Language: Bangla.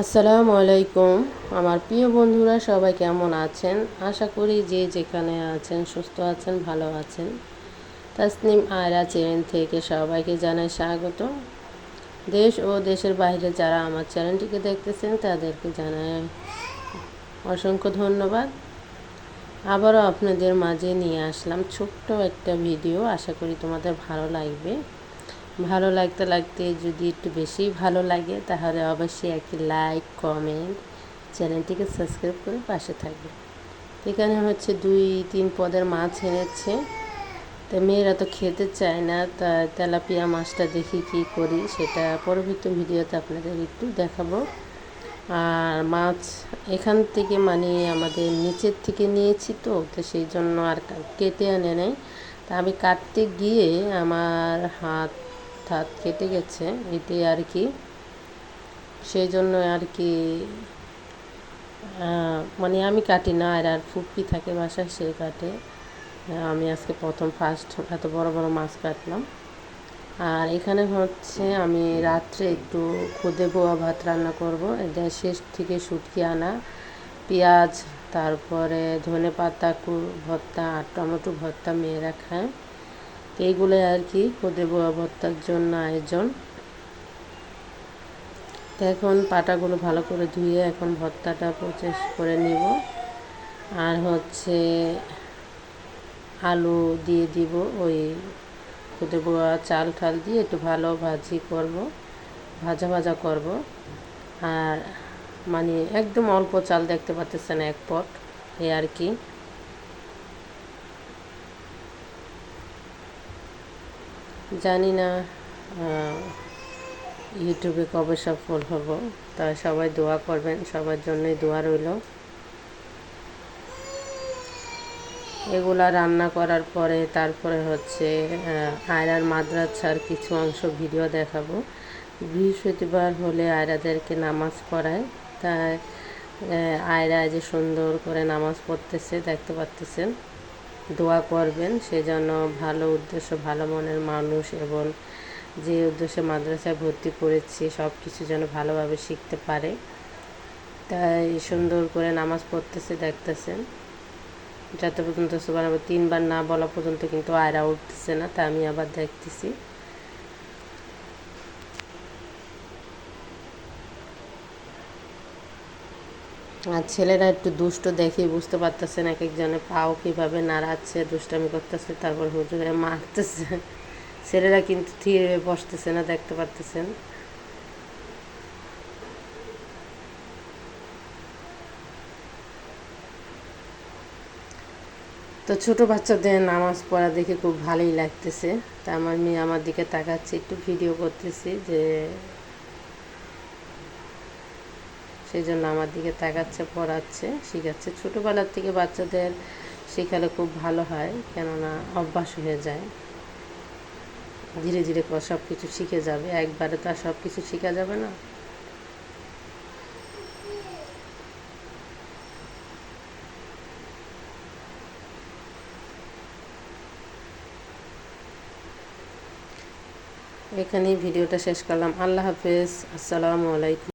আসসালামু আলাইকুম। আমার প্রিয় বন্ধুরা, সবাই কেমন আছেন? আশা করি যে যেখানে আছেন, সুস্থ আছেন, ভালো আছেন। তাসনিম আয়রা চ্যানেল থেকে সবাইকে জানাই স্বাগত। দেশ ও দেশের বাইরে যারা আমার চ্যানেলটিকে দেখতেছেন, তাদেরকে জানাই অসংখ্য ধন্যবাদ। আবারও আপনাদের মাঝে নিয়ে আসলাম ছোট্ট একটা ভিডিও। আশা করি তোমাদের ভালো লাগবে। ভালো লাগতে লাগতে যদি একটু বেশি ভালো লাগে, তাহলে অবশ্যই একটি লাইক, কমেন্ট, চ্যানেলটিকে সাবস্ক্রাইব করে পাশে থাকবে এখানে হচ্ছে দুই, তিন পদের মাছ এনেছে। তো মেয়েরা তো খেতে চায় না, তা তেলাপিয়া মাছটা দেখি কি করি, সেটা পরবর্তী ভিডিওতে আপনাদের একটু দেখাবো। আর মাছ এখান থেকে মানে আমাদের নিচের থেকে নিয়েছি তো তো সেই জন্য আর কেটে আনে নেই। তা আমি কাটতে গিয়ে আমার হাত হাত কেটে গেছে এতে আর কি। সেই জন্য আর কি মানে আমি কাটি না, আর আর ফুপি থাকে বাসায় সে কাটে। আমি আজকে প্রথম ফার্স্ট এত বড় বড় মাছ কাটলাম। আর এখানে হচ্ছে আমি রাত্রে একটু খুদে বোয়া ভাত রান্না করব। এটা শেষ থেকে শুটকি আনা, পেঁয়াজ, তারপরে ধনে পাতা ভর্তা, আর টমেটো ভর্তা মেয়েরা খায় এইগুলো আর কি খুদে বোয়া জন্য আয়োজন। তো এখন পাটাগুলো ভালো করে ধুয়ে এখন ভর্তাটা প্রসেস করে নিব। আর হচ্ছে আলু দিয়ে দিব ওই খুদে বোয়া চাল ঠাল দিয়ে একটু ভালো ভাজি করব, ভাজা ভাজা করব। আর মানে একদম অল্প চাল দেখতে পাচ্ছেন এক পট এ আর কি। জানি না ইউটিউবে কবে সফল হব। তা সবাই দোয়া করবেন, সবার জন্যই দোয়া রইল। এগুলা রান্না করার পরে তারপরে হচ্ছে আয়রার মাদ্রাসার কিছু অংশ ভিডিও দেখাবো। বৃহস্পতিবার হলে আয়রাদেরকে নামাজ পড়ায়। তাই আয়রা যে সুন্দর করে নামাজ পড়তেছে, দেখতে পাচ্তেছেন দোয়া করবেন সেজন্য ভালো উদ্দেশ্য, ভালো মনের মানুষ এবং যে উদ্দেশ্যে মাদ্রাসায় ভর্তি করেছি সব কিছু যেন ভালোভাবে শিখতে পারে। তাই সুন্দর করে নামাজ পড়তেছে, দেখতেছেন। যত পর্যন্ত সুবান তিনবার না বলা পর্যন্ত কিন্তু আয়রা উঠতেছে না, তা আমি আবার দেখতেছি। আর ছেলেরা একটু দুষ্ট দেখে বুঝতে পারতেছে না এক একজনে পাও কীভাবে নাড়াচ্ছে, দুষ্টামি করতেছে, তারপর হুজুরে মারতেছে। ছেলেরা কিন্তু থিয়ে বসতেছে না, দেখতে পারতেছেন। তো ছোটো বাচ্চাদের নামাজ পড়া দেখে খুব ভালোই লাগতেছে। তা আমার মেয়ে আমার দিকে তাকাচ্ছে, একটু ভিডিও করতেছি যে সেই জন্য আমার দিকে তাকাচ্ছে, পড়াচ্ছে, শিখাচ্ছে। ছোটোবেলার থেকে বাচ্চাদের শেখালে খুব ভালো হয়, কেননা অভ্যাস হয়ে যায়। ধীরে ধীরে সব কিছু শিখে যাবে। একবারে তো আর সব কিছু শেখা যাবে না। এখানেই ভিডিওটা শেষ করলাম। আল্লাহ হাফেজ। আসসালামু আলাইকুম।